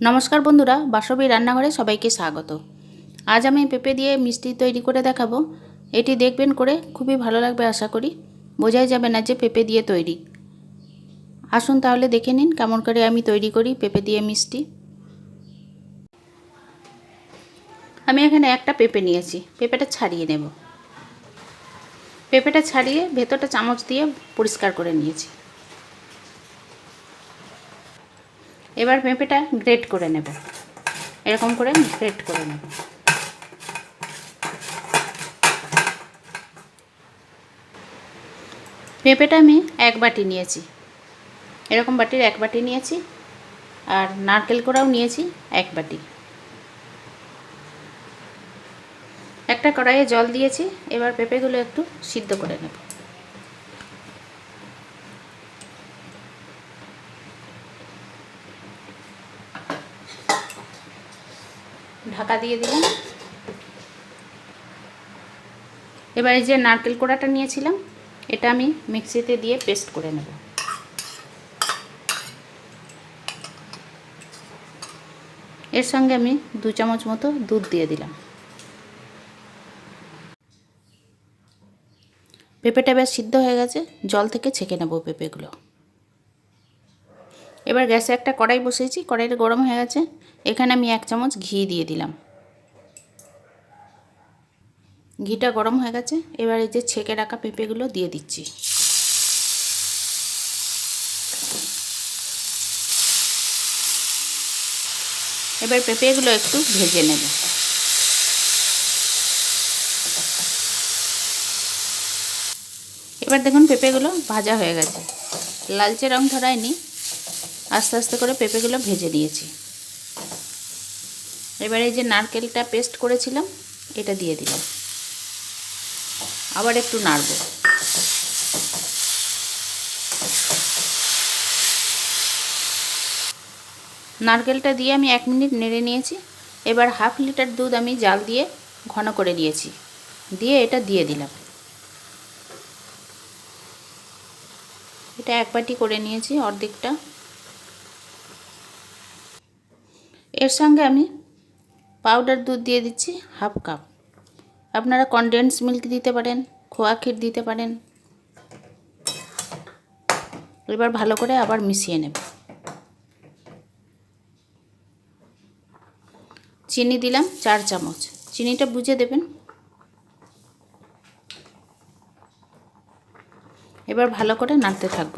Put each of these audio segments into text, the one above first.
নমস্কার বন্ধুরা, বাসবী রান্নাঘরে সবাইকে স্বাগত। আজ আমি পেঁপে দিয়ে মিষ্টি তৈরি করে দেখাবো। এটি দেখবেন করে খুবই ভালো লাগবে আশা করি। বোঝাই যাবে না যে পেঁপে দিয়ে তৈরি। আসুন তাহলে দেখে নিন কেমন করে আমি তৈরি করি পেঁপে দিয়ে মিষ্টি। আমি এখানে একটা পেঁপে নিয়েছি। পেঁপেটা ছাড়িয়ে নেব। পেঁপেটা ছাড়িয়ে ভেতরটা চামচ দিয়ে পরিষ্কার করে নিয়েছি। এবার পেঁপেটা গ্রেট করে নেব। এরকম করে গ্রেট করে নেব। পেঁপেটা আমি এক বাটি নিয়েছি। এরকম বাটির এক বাটি নিয়েছি আর নারকেল কোড়াও নিয়েছি এক বাটি। একটা কড়াইয়ে জল দিয়েছি, এবার পেঁপেগুলো একটু সিদ্ধ করে নেব। ঢাকা দিয়ে দিলাম। এবারে যে নারকেল কোড়াটা নিয়েছিলাম, এটা আমি মিক্সিতে দিয়ে পেস্ট করে নেব। এর সঙ্গে আমি দু চামচ মতো দুধ দিয়ে দিলাম। পেঁপেটা বেশ সিদ্ধ হয়ে গেছে, জল থেকে ছেঁকে নেব পেঁপেগুলো। এবার গ্যাসে একটা কড়াই বসিয়েছি, কড়াইটা গরম হয়ে গেছে। এখানে আমি এক চামচ ঘি দিয়ে দিলাম। ঘিটা গরম হয়ে গেছে, এবার এই যে ছেঁকে রাখা পেঁপেগুলো দিয়ে দিচ্ছি। এবার পেঁপেগুলো একটু ভেজে নেব। এবার দেখুন পেঁপেগুলো ভাজা হয়ে গেছে। লালচে রং ধরায়নি। আস্তে আস্তে করে পেঁপেগুলো ভেজে নিয়েছি। এবার এই যে নারকেলটা পেস্ট করেছিলাম, এটা দিয়ে দিলাম। আবার একটু নাড়ব। নারকেলটা দিয়ে আমি এক মিনিট নেড়ে নিয়েছি। এবার হাফ লিটার দুধ আমি জাল দিয়ে ঘন করে নিয়েছি। দিয়ে এটা দিয়ে দিলাম। এটা এক বাটি করে নিয়েছি অর্ধেকটা। এর সঙ্গে আমি পাউডার দুধ দিয়ে দিচ্ছি হাফ কাপ আপনারা কনডেন্স মিল্ক দিতে পারেন, খোয়া ক্ষীর দিতে পারেন। এবার ভালো করে আবার মিশিয়ে নেব। চিনি দিলাম চার চামচ। চিনিটা বুঝে দেবেন। এবার ভালো করে নাড়তে থাকব।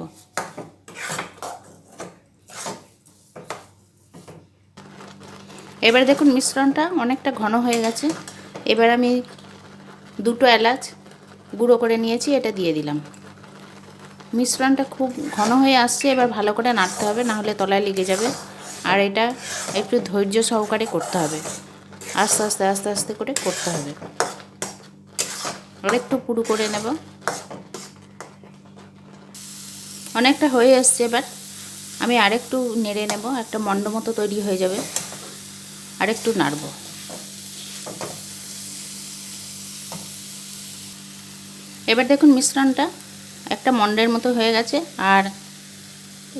এবার দেখুন মিশ্রণটা অনেকটা ঘন হয়ে গেছে। এবার আমি দুটো এলাচ গুঁড়ো করে নিয়েছি, এটা দিয়ে দিলাম। মিশ্রণটা খুব ঘন হয়ে আসছে, এবার ভালো করে নাড়তে হবে নাহলে তলায় লেগে যাবে। আর এটা একটু ধৈর্য সহকারে করতে হবে। আস্তে আস্তে আস্তে আস্তে করে করতে হবে। একটু পুরু করে নেব। অনেকটা হয়ে এসছে, এবার আমি আরেকটু নেড়ে নেব, একটা মণ্ড মতো তৈরি হয়ে যাবে। আরেকটু নাড়ব। এবার দেখুন মিশ্রণটা একটা মন্ডের মতো হয়ে গেছে আর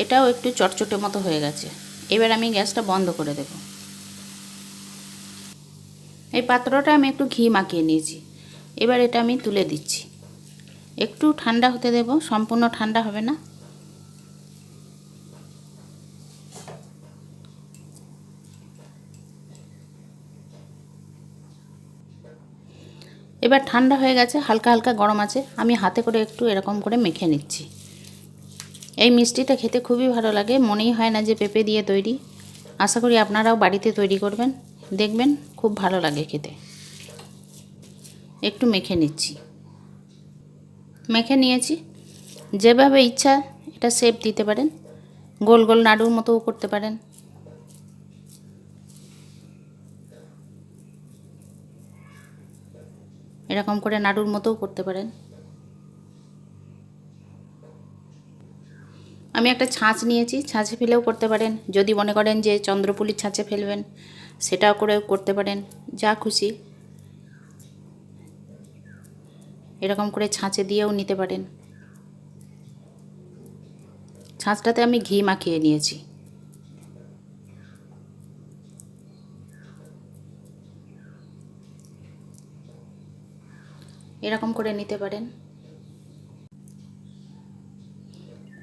এটাও একটু চটচটে মতো হয়ে গেছে। এবার আমি গ্যাসটা বন্ধ করে দেব। এই পাত্রটা আমি একটু ঘি মাখিয়ে নিয়েছি। এবার এটা আমি তুলে দিচ্ছি। একটু ঠান্ডা হতে দেব, সম্পূর্ণ ঠান্ডা হবে না। এবার ঠান্ডা হয়ে গেছে, হালকা হালকা গরম আছে। আমি হাতে করে একটু এরকম করে মেখে নিচ্ছি। এই মিষ্টিটা খেতে খুবই ভালো লাগে, মনেই হয় না যে পেঁপে দিয়ে তৈরি। আশা করি আপনারাও বাড়িতে তৈরি করবেন, দেখবেন খুব ভালো লাগে খেতে। একটু মেখে নিচ্ছি। মেখে নিয়েছি। যেভাবে ইচ্ছা এটা শেপ দিতে পারেন। গোল গোল নাড়ুর মতোও করতে পারেন। এরকম করে নাড়ুর মতোও করতে পারেন। আমি একটা ছাঁচ নিয়েছি, ছাঁচে ফেলেও করতে পারেন। যদি মনে করেন যে চন্দ্রপুলির ছাঁচে ফেলবেন, সেটাও করেও করতে পারেন, যা খুশি। এরকম করে ছাঁচে দিয়েও নিতে পারেন। ছাঁচটাতে আমি ঘি মাখিয়ে নিয়েছি। এরকম করে নিতে পারেন।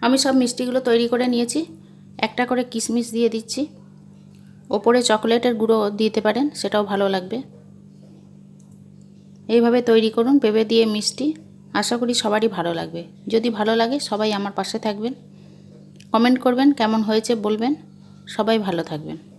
আমি সব মিষ্টিগুলো তৈরি করে নিয়েছি। একটা করে কিশমিশ দিয়ে দিচ্ছি। ওপরে চকলেটের গুঁড়ো দিতে পারেন, সেটাও ভালো লাগবে। এইভাবে তৈরি করুন, পেঁপে দিয়ে মিষ্টি। আশা করি সবারই ভালো লাগবে। যদি ভালো লাগে, সবাই আমার পাশে থাকবেন। কমেন্ট করবেন, কেমন হয়েছে বলবেন। সবাই ভালো থাকবেন।